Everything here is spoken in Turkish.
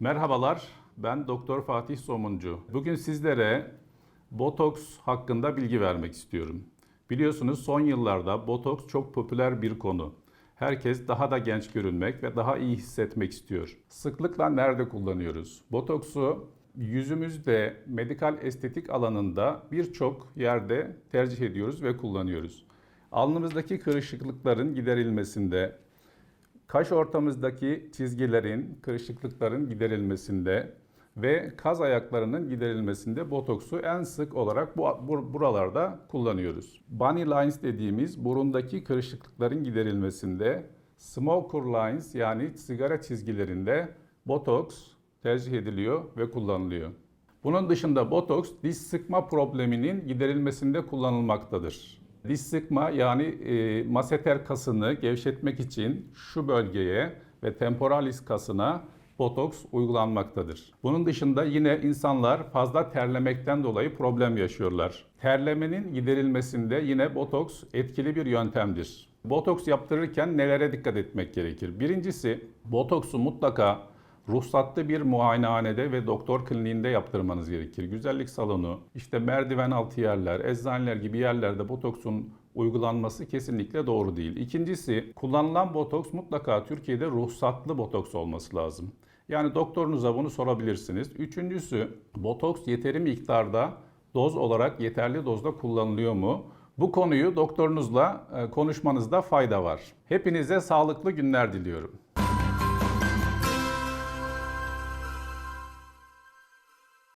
Merhabalar, ben Doktor Fatih Somuncu. Bugün sizlere botoks hakkında bilgi vermek istiyorum. Biliyorsunuz son yıllarda botoks çok popüler bir konu. Herkes daha da genç görünmek ve daha iyi hissetmek istiyor. Sıklıkla nerede kullanıyoruz? Botoksu yüzümüzde medikal estetik alanında birçok yerde tercih ediyoruz ve kullanıyoruz. Alnımızdaki kırışıklıkların giderilmesinde, kaş ortamızdaki çizgilerin, kırışıklıkların giderilmesinde ve kaz ayaklarının giderilmesinde botoksu en sık olarak bu, bu- buralarda kullanıyoruz. Bunny lines dediğimiz burundaki kırışıklıkların giderilmesinde, smoker lines yani sigara çizgilerinde botoks tercih ediliyor ve kullanılıyor. Bunun dışında botoks diş sıkma probleminin giderilmesinde kullanılmaktadır. Diş sıkma yani e, maseter kasını gevşetmek için şu bölgeye ve temporalis kasına botoks uygulanmaktadır. Bunun dışında yine insanlar fazla terlemekten dolayı problem yaşıyorlar. Terlemenin giderilmesinde yine botoks etkili bir yöntemdir. Botoks yaptırırken nelere dikkat etmek gerekir? Birincisi botoksu mutlaka ruhsatlı bir muayenehanede ve doktor kliniğinde yaptırmanız gerekir. Güzellik salonu, işte merdiven altı yerler, eczaneler gibi yerlerde botoksun uygulanması kesinlikle doğru değil. İkincisi, kullanılan botoks mutlaka Türkiye'de ruhsatlı botoks olması lazım. Yani doktorunuza bunu sorabilirsiniz. Üçüncüsü, botoks yeteri miktarda doz olarak yeterli dozda kullanılıyor mu? Bu konuyu doktorunuzla e, konuşmanızda fayda var. Hepinize sağlıklı günler diliyorum.